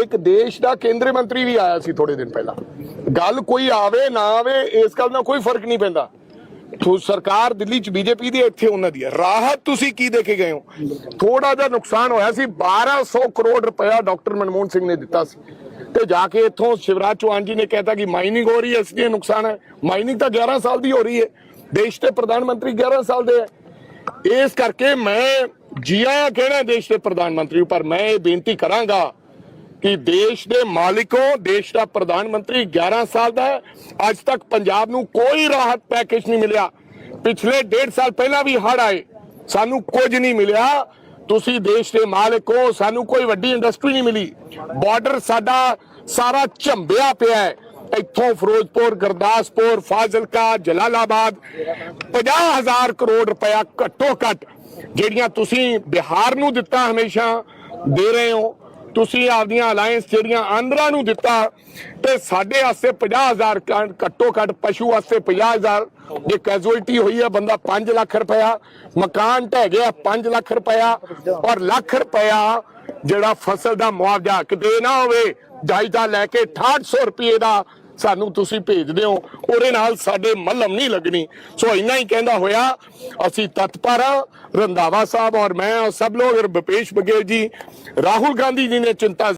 ਇੱਕ ਦੇਸ਼ ਦਾ ਕੇਂਦਰੀ ਮੰਤਰੀ ਵੀ ਆਇਆ ਸੀ ਥੋੜੇ ਦਿਨ ਪਹਿਲਾਂ। ਗੱਲ ਕੋਈ ਆਵੇ ਨਾ ਆਵੇ ਇਸ ਗੱਲ ਨਾਲ ਕੋਈ ਫ਼ਰਕ ਨਹੀਂ ਪੈਂਦਾ। ਤੋ ਸਰਕਾਰ ਦਿੱਲੀ ਚ ਬੀਜੇਪੀ ਦੀ ਹੈ, ਇੱਥੇ ਉਹਨਾਂ ਦੀ ਹੈ। ਰਾਹਤ ਤੁਸੀਂ ਕੀ ਦੇ ਕੇ ਗਏ ਹੋ? ਥੋੜਾ ਜਿਹਾ ਨੁਕਸਾਨ ਹੋਇਆ ਸੀ 1200 ਕਰੋੜ ਰੁਪਇਆ ਡਾਕਟਰ ਮਨਮੋਹਨ ਸਿੰਘ ਨੇ ਦਿੱਤਾ ਸੀ। ਤੇ ਜਾ ਕੇ ਇੱਥੋਂ ਸ਼ਿਵਰਾਜ ਚੌਹਾਨ ਜੀ ਨੇ ਕਹਿਤਾ ਕਿ ਮਾਈਨਿੰਗ ਹੋ ਰਹੀ ਹੈ ਇਸ ਲਈ ਨੁਕਸਾਨ ਹੈ। ਮਾਈਨਿੰਗ ਤਾਂ 11 ਸਾਲ ਦੀ ਹੋ ਰਹੀ ਹੈ। ਦੇਸ਼ ਦੇ ਪ੍ਰਧਾਨ ਮੰਤਰੀ 11 ਸਾਲ ਦੇ ਹੈ। ਇਸ ਕਰਕੇ ਮੈਂ ਜੀਆ ਕਹਿਣਾ ਦੇਸ਼ ਦੇ ਪ੍ਰਧਾਨ ਮੰਤਰੀ ਪਰ ਮੈਂ ਇਹ ਬੇਨਤੀ ਕਰਾਂਗਾ ਕਿ ਦੇਸ਼ ਦੇ ਮਾਲਿਕੋ ਦੇਸ਼ ਦਾ ਪ੍ਰਧਾਨ ਮੰਤਰੀ 11 ਸਾਲ ਦਾ ਅੱਜ ਤੱਕ ਪੰਜਾਬ ਨੂੰ ਕੋਈ ਰਾਹਤ ਪੈਕੇਜ ਨਹੀਂ ਮਿਲਿਆ। ਪਿਛਲੇ ਡੇਢ ਸਾਲ ਪਹਿਲਾਂ ਵੀ ਹੜ ਆਏ। ਸਾਨੂੰ ਕੁਝ ਨਹੀਂ ਮਿਲਿਆ। ਤੁਸੀਂ ਦੇਸ਼ ਦੇ ਮਾਲਿਕ ਹੋ। ਸਾਨੂੰ ਕੋਈ ਵੱਡੀ ਇੰਡਸਟਰੀ ਨਹੀਂ ਮਿਲੀ। ਬਾਰਡਰ ਸਾਡਾ ਸਾਰਾ ਝੰਬਿਆ ਪਿਆ ਹੈ। ਇੱਥੋਂ ਫਿਰੋਜ਼ਪੁਰ, ਗੁਰਦਾਸਪੁਰ, ਫਾਜ਼ਿਲਕਾ, ਜਲਾਲਾਬਾਦ 50000 ਕਰੋੜ ਰੁਪਇਆ ਘੱਟੋ ਘੱਟ ਜਿਹੜੀਆਂ ਤੁਸੀਂ ਬਿਹਾਰ ਨੂੰ ਦਿੱਤਾ ਹਮੇਸ਼ਾ ਦੇ ਰਹੇ ਹੋ। ਤੁਸੀਂ ਆਪਦੀਆਂ ਅਲਾਈਅੰਸ ਜਿਹੜੀਆਂ ਆਂਧਰਾ ਨੂੰ ਦਿੱਤਾ ਤੇ ਸਾਡੇ ਵਾਸਤੇ 50000 ਘੱਟੋ, ਘੱਟ ਪਸ਼ੂ ਵਾਸਤੇ 50000 ਜੇ ਕੈਜੂਅਲਟੀ ਹੋਈ ਹੈ, ਬੰਦਾ 5 ਲੱਖ ਰੁਪਇਆ, ਮਕਾਨ ਢਹਿ ਗਿਆ 5 ਲੱਖ ਰੁਪਇਆ ਔਰ ਲੱਖ ਰੁਪਇਆ ਜਿਹੜਾ ਫਸਲ ਦਾ ਮੁਆਵਜ਼ਾ ਕਿਤੇ ਨਾ ਹੋਵੇ, ਜਾਇਜ਼ਾ ਲੈ ਕੇ 6800 ਰੁਪਏ ਦਾ ਸਾਨੂੰ ਤੁਸੀਂ ਭੇਜਦੇ ਹੋ ਉਹਦੇ ਨਾਲ ਸਾਡੇ ਮਲਮ ਨਹੀਂ ਲੱਗਣੀ। ਸੋ ਇੰਨਾ ਹੀ ਕਹਿੰਦਾ ਹੋਇਆ, ਅਸੀਂ ਤਤਪਰ ਹਾਂ। ਰੰਧਾਵਾ ਸਾਹਿਬ ਔਰ ਮੈਂ ਔਰ ਸਭ ਲੋਗ ਔਰ ਭੁਪੇਸ਼ ਬਘੇਲ ਜੀ, ਰਾਹੁਲ ਗਾਂਧੀ ਜੀ ਨੇ ਚਿੰਤਾ